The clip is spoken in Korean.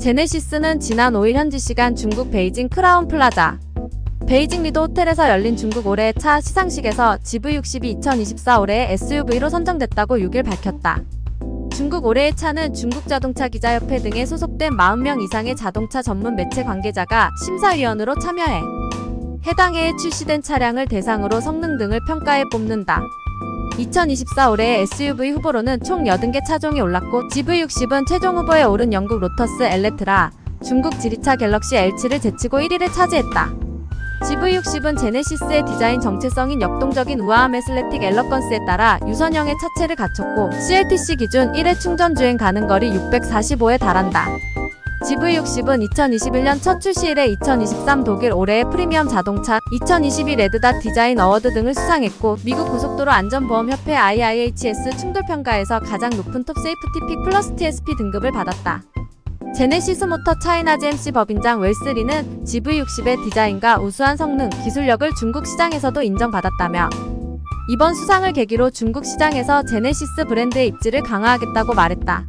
제네시스는 지난 5일 현지 시간 중국 베이징 크라운 플라자 베이징 리도 호텔에서 열린 중국 올해의 차 시상식에서 GV60이 2024 올해의 SUV로 선정됐다고 6일 밝혔다. 중국 올해의 차는 중국 자동차 기자협회 등에 소속된 40명 이상의 자동차 전문 매체 관계자가 심사위원으로 참여해 해당 해에 출시된 차량을 대상으로 성능 등을 평가해 뽑는다. 2024 올해의 SUV 후보로는 총 80개 차종이 올랐고 GV60은 최종 후보에 오른 영국 로터스 엘레트라, 중국 지리차 갤럭시 L7을 제치고 1위를 차지했다. GV60은 제네시스의 디자인 정체성인 역동적인 우아함 에슬레틱 엘러건스에 따라 유선형의 차체를 갖췄고 CLTC 기준 1회 충전 주행 가능 거리 645에 달한다. GV60은 2021년 첫 출시 이래 2023 독일 올해의 프리미엄 자동차, 2022 레드닷 디자인 어워드 등을 수상했고 미국 고속도로 안전보험협회 IIHS 충돌평가에서 가장 높은 톱 세이프티 픽 플러스 TSP 등급을 받았다. 제네시스 모터 차이나 GMC 법인장 웰스리는 GV60의 디자인과 우수한 성능, 기술력을 중국 시장에서도 인정받았다며 이번 수상을 계기로 중국 시장에서 제네시스 브랜드의 입지를 강화하겠다고 말했다.